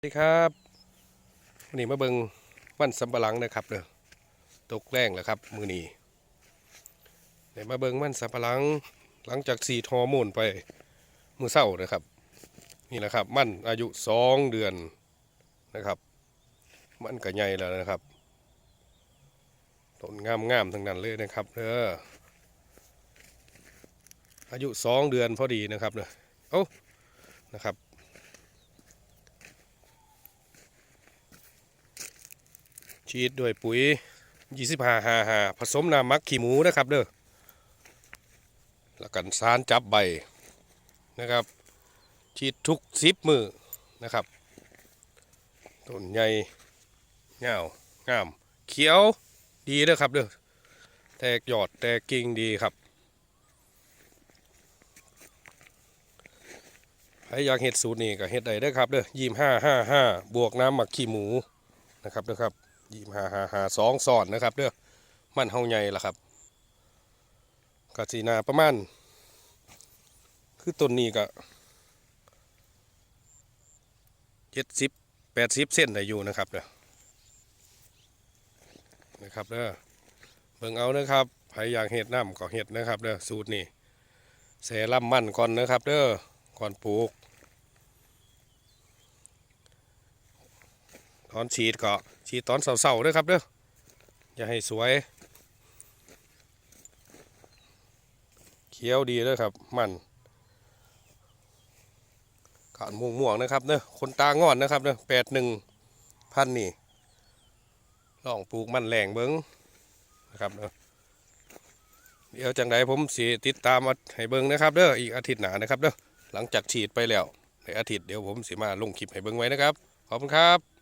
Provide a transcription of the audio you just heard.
สวัสดีครับวันนี้มาเบิงวันสำปะหลังนะครับเด้อตกแรงแล้วครับมือนี้เดี๋ยวมาเบิงวันสำปะหลังหลังจากสีทอร์โมูลไปมือเศร้านะครับ นี่แหละครับ มันอายุสองเดือนนะครับ มันก็ใหญ่แล้วนะครับต้นงามงามๆทั้งนั้นเลยนะครับเด้ออายุสองเดือนพอดีนะครับเด้อเอ้นะครับ ฉีดด้วยปุ๋ย25 5 5ผสมน้ำมักขี้หมูนะครับเด้อแล้วกันสารจับใบนะครับ ฉีดทุกสิบมือนะครับต้นใหญ่เงางาม เขียวดีเด้อครับเด้อแตกยอดแตกกิ่งดีครับใครอยากเห็ดสูตรนี้ก็เห็ดได้เด้อครับเด้อยี่ห้าห้าห้าบวกน้ำหมักขี้หมูนะครับเด้อครับ ยี่ห้าห้าห้าสองสอนนะครับเด้อมันเฮาใหญ่ละครับกสีนาประมาณ คือต้นนี้ก็เจ็ดสิบแปดสิบเส้นได้อยู่นะครับเด้อนะครับเด้อเบิ่งเอานะครับใครอยากเห็ดน้ำก็เห็ดนะครับเด้อสูตรนี้แสล่ำมันก่อนนะครับเด้อก่อนปลูก อนฉีดก็ฉีดตอนเสาๆด้วยครับเด้ออย่าให้สวย เขียวดีเลยครับ มันกานม่วงม่วงๆนะครับเนอคนตางอนนะครับเนอแปดหนึ่งพันนี่ลองปลูกมันแหลงเบิ้งนะครับเนอเดี๋ยวจังไดผมสีติดตามมาให้เบิ้งนะครับเด้ออีกอาทิตย์หนานะครับเด้อหลังจากฉีดไปแล้วในอาทิตย์เดี๋ยวผมสีมาลงคลิปให้เบิ้งไว้นะครับขอบคุณครับ